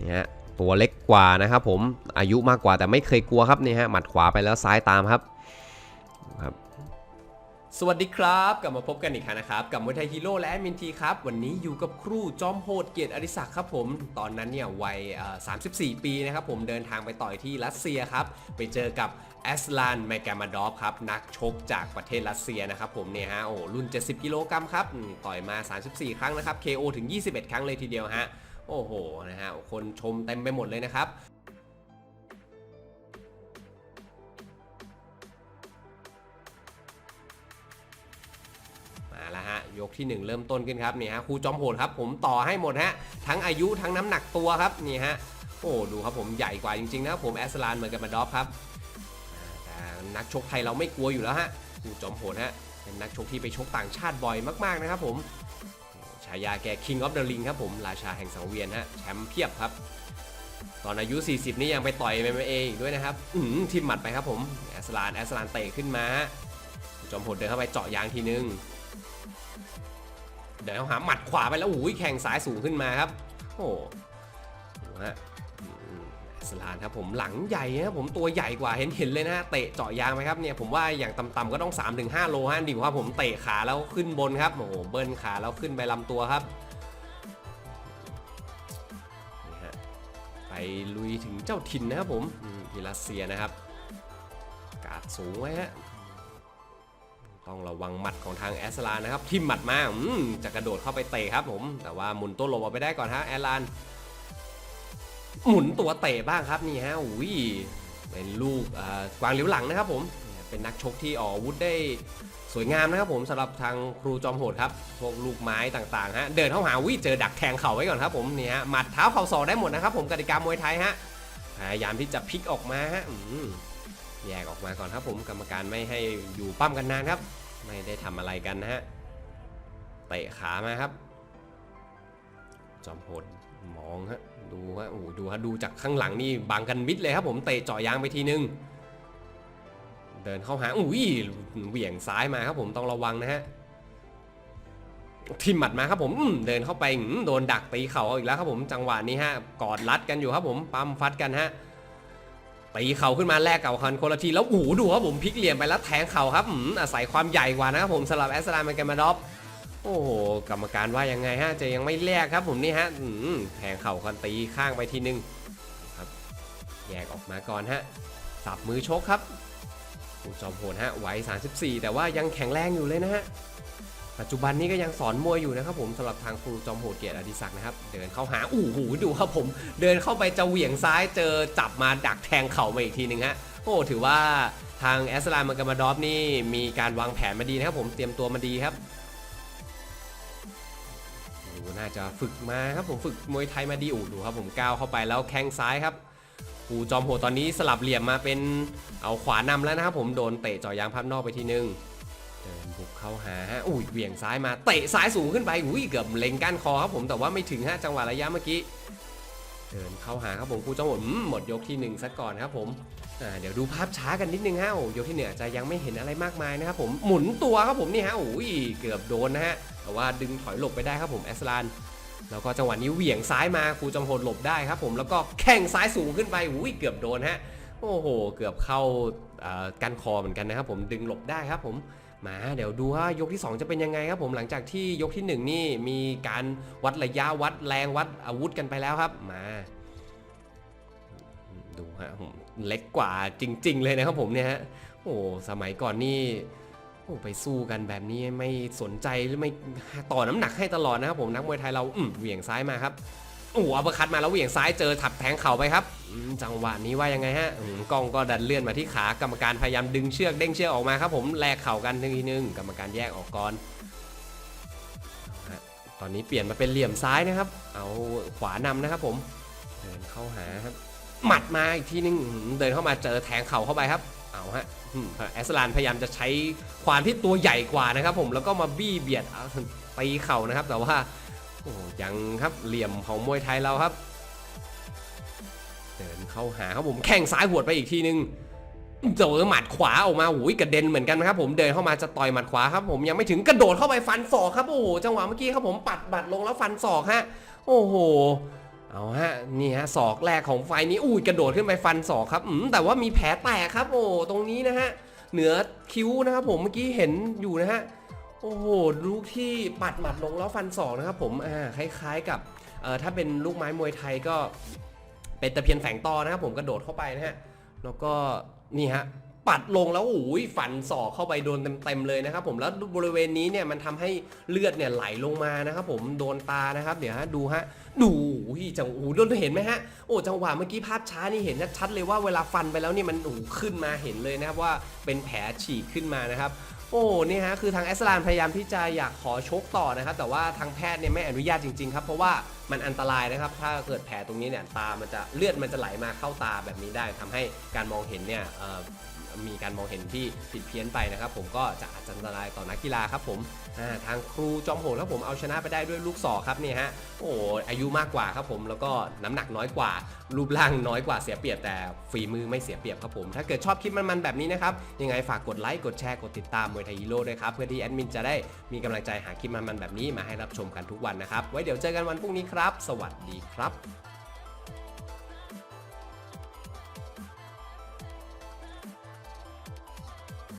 นี่ฮะตัวเล็กกว่านะครับผมอายุมากกว่าแต่ไม่เคยกลัวครับนี่ฮะหมัดขวาไปแล้วซ้ายตามครับครับ สวัสดีครับกลับมาพบกันอีกครั้งนะครับ กับมวยไทยฮีโร่และแอดมินทีครับ วันนี้อยู่กับครูจอมโหดเกียรติอดิศักดิ์ครับผมตอนนั้นเนี่ยวัยเอ่อ34ปีนะครับผมเดินทางไปต่อยที่รัสเซียครับ ไปเจอกับแอสลานไมแกมาดอฟครับ นักชกจากประเทศรัสเซียนะครับผมเนี่ยฮะโอ้รุ่น 70 กิโลกรัมครับ ต่อยมา 34 ครั้งนะครับ KO ถึง 21 ครั้งเลยทีเดียวฮะ โอ้โหนะฮะคนชมเต็มไปหมดเลยนะครับมาแล้วฮะยกที่ 1 เริ่มต้นขึ้นครับนี่ฮะครูจอมโหดครับผมต่อให้หมดฮะทั้งอายุทั้งน้ำหนักตัวครับนี่ฮะโอ้ดูครับผมใหญ่กว่าจริงๆนะผมแอสลานเหมือนกับมาดอฟครับแต่นักชกไทยเราไม่กลัวอยู่แล้วฮะครูจอมโหดฮะเป็นนักชกที่ไปชกต่างชาติบ่อยมากๆนะครับผมายาแก King of the Ring ครับผมราชาแห่งสังเวียนฮะแชมป์เพียบครับ ตอนอายุ 40 นี่ยังไปต่อย MMA อีกด้วยนะครับอืมทิมหมัดไปครับผมแอสลานแอสลานเตะขึ้นมาจอมโหดเดินเข้าไปเจาะยางทีนึงเดี๋ยวหาหมัดขวาไปแล้วโอ้ยแข่งซ้ายสูงขึ้นมาครับ โอ้โหฮะ สลานครับผมหลังใหญ่นะครับผมตัวใหญ่กว่าเห็นเห็นเลยนะเตะเจาะยางไหมครับเนี่ยผมว่าอย่างต่ำๆก็ต้อง 3-5 โลฮะดีกว่าผมเตะขาแล้วขึ้นบนครับโอ้โหเบิ้ลขาแล้วขึ้นไปลำตัวครับไปลุยถึงเจ้าถิ่นนะครับผมอืมที่รัสเซียนะครับ การดสูงไว้ฮะต้องระวังหมัดของทางแอสลานนะครับ ทิมหมัดมาจะกระโดดเข้าไปเตะครับผม แต่ว่าหมุนตัวหลบออกไปได้ก่อนฮะแอสลาน หมุนตัวเตะบ้างครับนี่ฮะอุ้ยเป็นลูกกวางเหลียวหลังนะครับผมเป็นนักชกที่ออกวุธได้สวยงามนะครับผมสำหรับทางครูจอมโหดครับพวกลูกไม้ต่างๆฮะเดินเข้าหาวิเจอดักแทงเข่าไว้ก่อนครับผมนี่ฮะหมัดเท้าเข่าศอกได้หมดนะครับผมกติกามวยไทยฮะพยายามที่จะพลิกออกมาฮะแยกออกมาก่อนครับผมกรรมการไม่ให้อยู่ปั้มกันนานครับ ไม่ได้ทำอะไรกันนะฮะเตะขามาครับ จอมพลมองฮะดูฮะโอ้ดูฮะดูจากข้างหลังนี่บังกันมิดเลยครับผมเตะเจาะยางไปทีนึง เดินเข้าหาอุ้ยเหวี่ยงซ้ายมาครับผมต้องระวังนะฮะทิมหมัดมาครับผมเดินเข้าไปโดนดักตีเข่าอีกแล้วครับผมจังหวะนี้ฮะกอดรัดกันอยู่ครับผมปั๊มฟัดกันฮะตีเข่าขึ้นมาแลกเกับคันคนละทีแล้วโอ้ดูครับผมพลิกเหลี่ยมไปแล้วแทงเข่าครับอาศัยความใหญ่กว่านะครับผมสำหรับแอสลามแกมาดอฟ โอ้โหกรรมการว่ายังไงฮะจะยังไม่แลกครับผมนี่ฮะแทงเข่าคันตีข้างไปทีนึงครับแยกออกมาก่อนฮะสับมือชกครับผู้จอมโหดฮะไว้34 แต่ว่ายังแข็งแรงอยู่เลยนะฮะปัจจุบันนี้ก็ยังสอนมวยอยู่นะครับผมสำหรับทางครูจอมโหดเกียรติอดิศักดิ์นะครับเดินเข้าหาอู้หูดูครับผม เดินเข้าไปจะเหวี่ยงซ้ายเจอจับมาดักแทงเข่ามาอีกทีหนึ่งฮะโอ้ถือว่าทางแอสลามมันกามาดอฟนี่มีการวางแผนมาดีนะครับผมเตรียมตัวมาดีครับ ดูน่าจะฝึกมาครับผมฝึกมวยไทยมาดีอูดูครับผมก้าวเข้าไปแล้วแข้งซ้ายครับปูจอมโหดตอนนี้สลับเหลี่ยมมาเป็นเอาขวานำแล้วนะครับผมโดนเตะจ่อยางพับนอกไปทีนึงเดินบุกเข้าหาฮะอุ้ยเหวี่ยงซ้ายมาเตะซ้ายสูงขึ้นไปอุ้ยเกือบเล็งก้านคอครับผมแต่ว่าไม่ถึงฮะจังหวะระยะเมื่อกี้เดินเข้าหาครับผมคูจังหดอืมหมดยกที่หนึ่งซะก่อนครับผมเดี๋ยวดูภาพช้ากันนิดนึงฮะโอ้ยกที่เหนึ่งอจจะยังไม่เห็นอะไรมากมายนะครับผมหมุนตัวครับผมนี่ฮะโอ้ยเกือบโดนนะฮะ แต่ว่าดึงถอยหลบไปได้ครับผมแอสลานแล้วก็จังหวะนี้เหวี่ยงซ้ายมาครูจอมพลหลบได้ครับผมแล้วก็แข้งซ้ายสูงขึ้นไปอุ้ยเกือบโดนฮะโอ้โห เกือบเข้ากันคอเหมือนกันนะครับผมดึงหลบได้ครับผมมาเดี๋ยวดูว่ายกที่ 2 จะเป็นยังไงครับผมหลังจากที่ยกที่ 1 นี่มีการวัดระยะวัดแรงวัดอาวุธกันไปแล้วครับมาดูฮะผมเล็กกว่าจริง ๆ เลยนะครับผมเนี่ยฮะโอ้สมัยก่อนนี่ อ้ไปสู้กันแบบนี้ไม่สนใจหรือไม่ต่อน้ำหนักให้ตลอดนะครับผมนักมวยไทยเราอืมเหวี่ยงซ้ายมาครับโอ้อัปเปร์คัดมาแล้วเหวี่ยงซ้ายเจอถับแทงเข่าไปครับจังหวะนี้ว่ายังไงฮะกล้องก็ดันเลื่อนมาที่ขากรรมการพยายามดึงเชือกเด้งเชือกออกมาครับผมแลกเข่ากันทีนึงกรรมการแยกออกก่อนตอนนี้เปลี่ยนมาเป็นเหลี่ยมซ้ายนะครับ เอาขวานำนะครับผมเดินเข้าหาครับ หมัดมาอีกทีนึงเดินเข้ามาเจอแทงเข่าเข้าไปครับ เอาฮะอืมแอสลานพยายามจะใช้ความที่ตัวใหญ่กว่านะครับ ผมแล้วก็มาบี้เบียดเอาตีเข่านะครับ แต่ว่าโอ้ยังครับเหลี่ยมของมวยไทยเราครับ เดินเข้าหาครับผมแข้งซ้ายหวดไปอีกทีนึงเจอหมัดขวาออกมาหูยกระเด็นเหมือนกันนะครับผมเดินเข้ามาจะต่อยหมัดขวาครับ ผมยังไม่ถึงกระโดดเข้าไปฟันศอกครับโอ้โหจังหวะเมื่อกี้ครับผมปัดบัดลงแล้วฟันศอกฮะ โอ้โห เอาฮะนี่ฮะศอกแรกของไฟนี้อุ้ยกระโดดขึ้นไปฟันศอกครับอืมแต่ว่ามีแผลแตกครับ โอ้ตรงนี้นะฮะเหนือคิ้วนะครับผมเมื่อกี้เห็นอยู่นะฮะโอ้โหลูกที่ปัดหมัดลงแล้วฟันศอกนะครับผมอ่าคล้าย ๆ กับเอ่อถ้าเป็นลูกไม้มวยไทยก็เป็นตะเพียนแฝงตอนะครับผมกระโดดเข้าไปนะฮะแล้วก็นี่ฮะ ปัดลงแล้วโอ้ยฝันศอกเข้าไปโดนเต็มๆเลยนะครับผมแล้วบริเวณนี้เนี่ยมันทำให้เลือดเนี่ยไหลลงมานะครับผมโดนตานะครับเดี๋ยวฮะดูฮะดูอุ้ยจังโอูโดนเห็นไหมฮะโอ้จังหวะเมื่อกี้ภาพช้านี่เห็นชัดเลยว่าเวลาฟันไปแล้วเนี่ยมันอูขึ้นมาเห็นเลยนะครับว่าเป็นแผลฉีกขึ้นมานะครับโอ้นี่ฮะคือทางแอสลานพยายามที่จะอยากขอชกต่อนะครับแต่ว่าทางแพทย์เนี่ยไม่อนุญาตจริงๆครับเพราะว่ามันอันตรายนะครับถ้าเกิดแผลตรงนี้เนี่ยตามันจะเลือดมันจะไหลมาเข้าตาแบบนี้ได้ทำให้การมองเห็นเนี่ย มีการมองเห็นที่ผิดเพี้ยนไปนะครับ ผมก็จะอาจจะอันตรายต่อนักกีฬาครับผมทางครูจอมโหดครับผมเอาชนะไปได้ด้วยลูกศอกครับนี่ฮะโอ้อายุมากกว่าครับผมแล้วก็น้ำหนักน้อยกว่า รูปร่างน้อยกว่าเสียเปรียบแต่ฝีมือไม่เสียเปรียบครับผม ถ้าเกิดชอบคลิปมันๆแบบนี้นะครับยังไงฝากกดไลค์กดแชร์กดติดตามมวยไทยฮีโร่ด้วยครับเพื่อที่แอดมินจะได้มีกำลังใจหาคลิปมันๆแบบนี้มาให้รับชมกันทุกวันนะครับไว้เดี๋ยวเจอกันวันพรุ่งนี้ครับ สวัสดีครับ